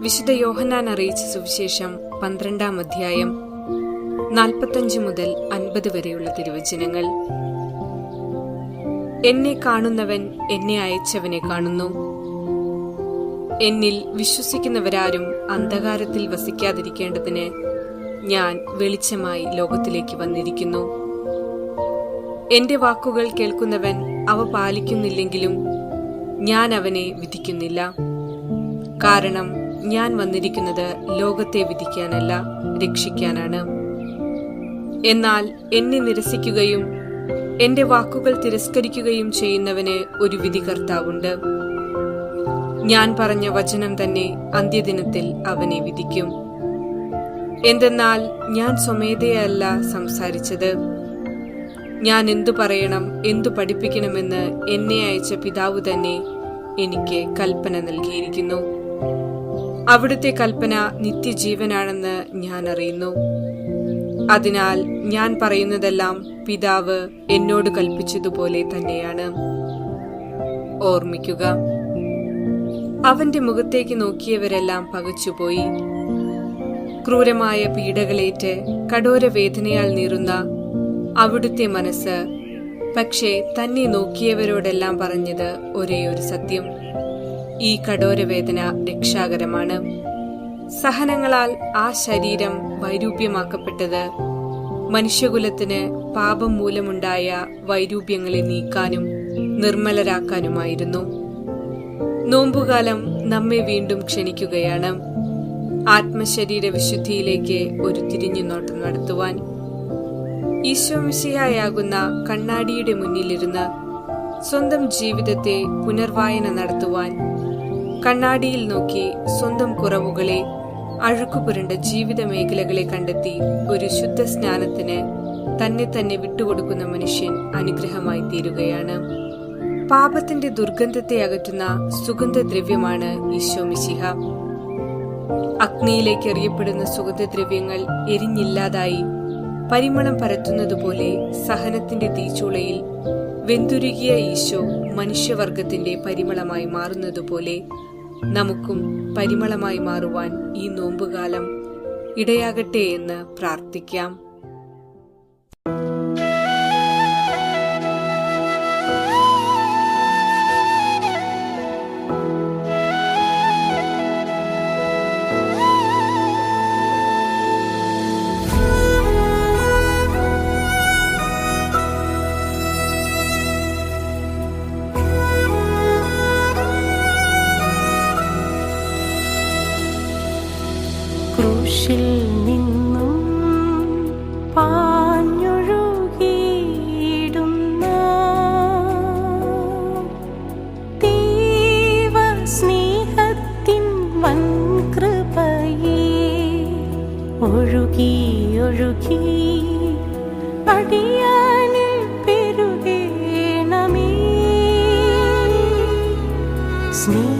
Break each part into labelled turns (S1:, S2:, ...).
S1: വിശുദ്ധ യോഹന്നാൻ അറിയിച്ച സുവിശേഷം പന്ത്രണ്ടാം അധ്യായം നാൽപ്പത്തഞ്ച് മുതൽ അൻപത് വരെയുള്ള തിരുവചനങ്ങൾ. എന്നെ കാണുന്നവൻ എന്നെ അയച്ചവനെ കാണുന്നു. എന്നിൽ വിശ്വസിക്കുന്നവരാരും അന്ധകാരത്തിൽ വസിക്കാതിരിക്കേണ്ടതിന് ഞാൻ വെളിച്ചമായി ലോകത്തിലേക്ക് വന്നിരിക്കുന്നു. എന്റെ വാക്കുകൾ കേൾക്കുന്നവൻ അവ പാലിക്കുന്നില്ലെങ്കിലും ഞാൻ അവനെ വിധിക്കുന്നില്ല. കാരണം ഞാൻ വന്നിരിക്കുന്നത് ലോകത്തെ വിധിക്കാനല്ല രക്ഷിക്കാനാണ്. എന്നാൽ എന്നെ നിരസിക്കുകയും എന്റെ വാക്കുകൾ തിരസ്കരിക്കുകയും ചെയ്യുന്നവന് ഒരു വിധി കർത്താവുണ്ട് ഞാൻ പറഞ്ഞ വചനം തന്നെ അന്ത്യദിനത്തിൽ അവനെ വിധിക്കും. എന്തെന്നാൽ ഞാൻ സ്വമേധയല്ല സംസാരിച്ചത്. ഞാൻ എന്തു പറയണം എന്തു പഠിപ്പിക്കണമെന്ന് എന്നെ അയച്ച പിതാവ് തന്നെ എനിക്ക് കൽപ്പന നൽകിയിരിക്കുന്നു. അവിടുത്തെ കൽപ്പന നിത്യജീവനാണെന്ന് ഞാൻ അറിയുന്നു. അതിനാൽ ഞാൻ പറയുന്നതെല്ലാം പിതാവ് എന്നോട് കൽപ്പിച്ചതുപോലെ തന്നെയാണ്. ഓർമ്മിക്കുക അവന്റെ മുഖത്തേക്ക് നോക്കിയവരെല്ലാം പകച്ചുപോയി. ക്രൂരമായ പീഡകളേറ്റ് കഠോര വേദനയാൽ നീറുന്ന അവിടുത്തെ മനസ്സ് പക്ഷേ തന്നെ നോക്കിയവരോടെല്ലാം പറഞ്ഞത് ഒരേ ഒരു സത്യം. ഈ കഠോരവേദന രക്ഷാകരമാണ്. സഹനങ്ങളാൽ ആ ശരീരം വൈരൂപ്യമാക്കപ്പെട്ടത്. മനുഷ്യകുലത്തിന് പാപം മൂലമുണ്ടായ വൈരൂപ്യങ്ങളെ നീക്കാനും നിർമ്മലരാക്കാനുമായിരുന്നു. നോമ്പുകാലം നമ്മെ വീണ്ടും ക്ഷണിക്കുകയാണ്. ആത്മശരീര വിശുദ്ധിയിലേക്ക് ഒരു തിരിഞ്ഞുനോട്ടം നടത്തുവാൻ. ഈശോമിശിയായാകുന്ന കണ്ണാടിയുടെ മുന്നിലിരുന്ന് സ്വന്തം ജീവിതത്തെ പുനർവായന നടത്തുവാൻ കണ്ണാടിയിൽ നോക്കി സ്വന്തം കുറവുകളെ അഴുക്കുപുരണ്ട ജീവിത മേഖലകളെ കണ്ടെത്തി ഒരു ശുദ്ധ സ്നാനത്തിന് തന്നെ തന്നെ വിട്ടുകൊടുക്കുന്ന മനുഷ്യൻ അനുഗ്രഹമായി തീരുകയാണ്. പാപത്തിന്റെ ദുർഗന്ധത്തെ അകറ്റുന്ന സുഗന്ധദ്രവ്യമാണ് ഈശോ മിശിഹ. അഗ്നിയിലേക്ക് എറിയപ്പെടുന്ന സുഗന്ധദ്രവ്യങ്ങൾ എരിഞ്ഞില്ലാതായി പരിമളം പരത്തുന്നതുപോലെ സഹനത്തിന്റെ തീച്ചൂളയിൽ വെന്തുരുകിയ ഈശോ മനുഷ്യവർഗത്തിന്റെ പരിമളമായി മാറുന്നതുപോലെ നമുക്കും പരിമളമായി മാറുവാൻ ഈ നോമ്പുകാലം ഇടയാകട്ടെ എന്ന് പ്രാർത്ഥിക്കാം.
S2: അടിയാനിൽ പെരുകേണമേ. സ്നേഹസാഗരമാ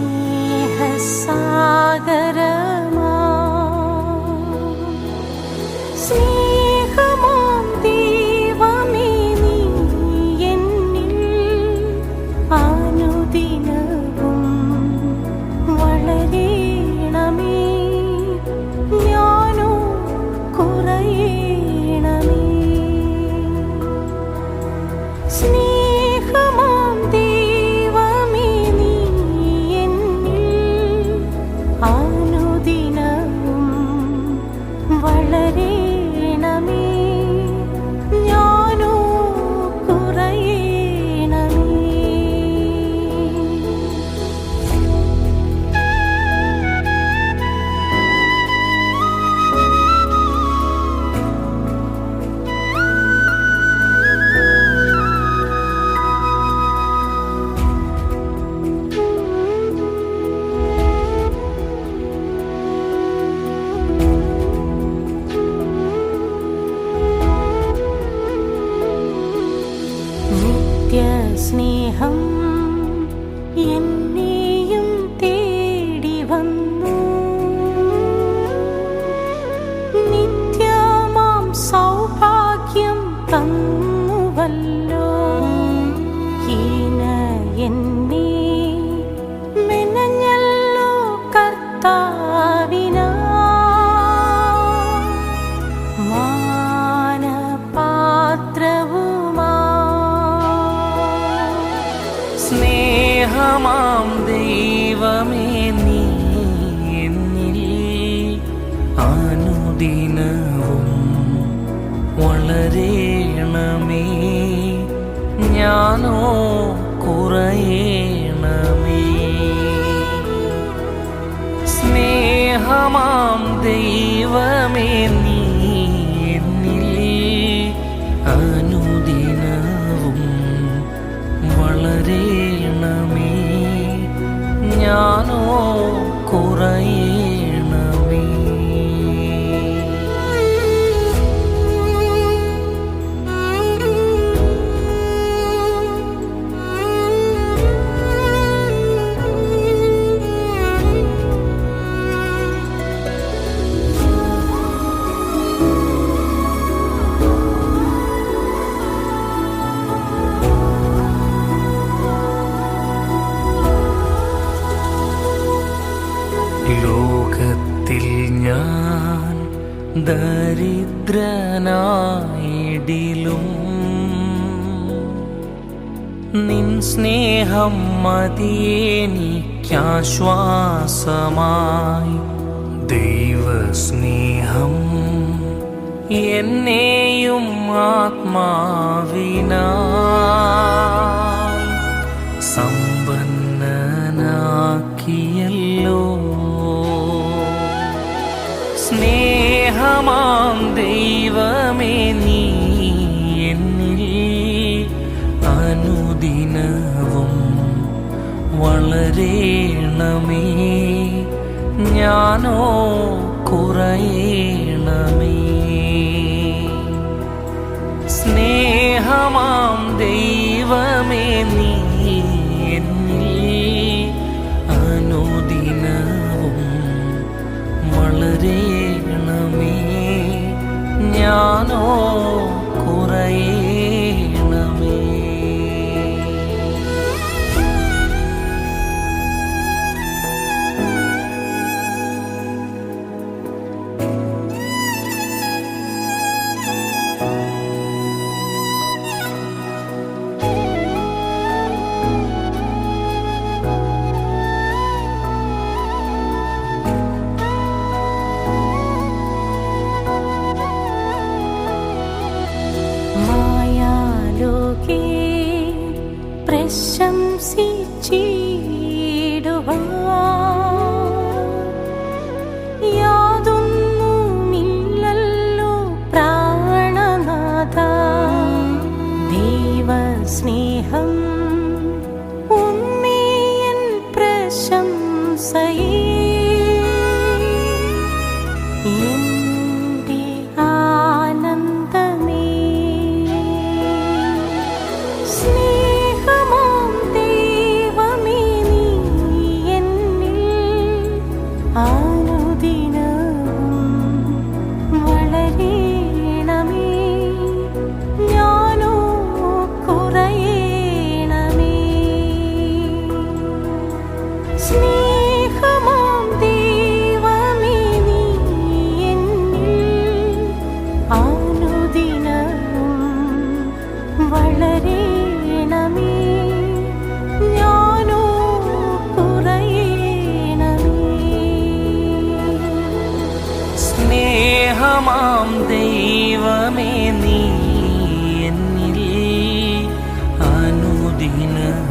S2: നിത്യസ്നേഹം എന്നെയും തേടി വന്നു. നിത്യമാം സൗഭാഗ്യം തന്നുവല്ലോ. ഹീന എന്നെ
S3: സ്നേഹമാം ദൈവമേ നീ എന്നിൽ അനുദിനവും വളരേണമേ. ഞാനോ കുറയണമേ. സ്നേഹമാം ദൈവമേ ഞാനോ ദരിദ്രനായിടിലും നിൻ സ്നേഹം മതിയെനിക്കാശ്വാസമായി ദൈവസ്നേഹം എന്നെയും ആത്മാവിനാ സമ്പന്നനാക്കിയല്ലോ. സ്നേഹമാം ദൈവമേ നീ എന്നിൽ അനുദിനവും വളരേണമേ. ഞാനോ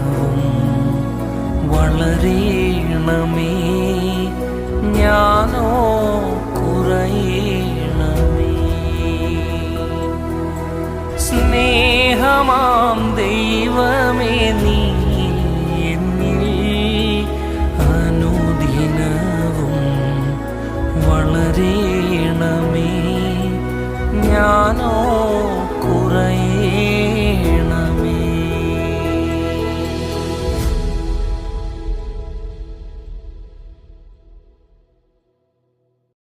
S3: അനുദിനവും വളരേണമേ ഞാനോ കുറയണമേ
S2: സ്നേഹമാം ദൈവമേ നീ എന്നിൽ
S3: ഞാനോ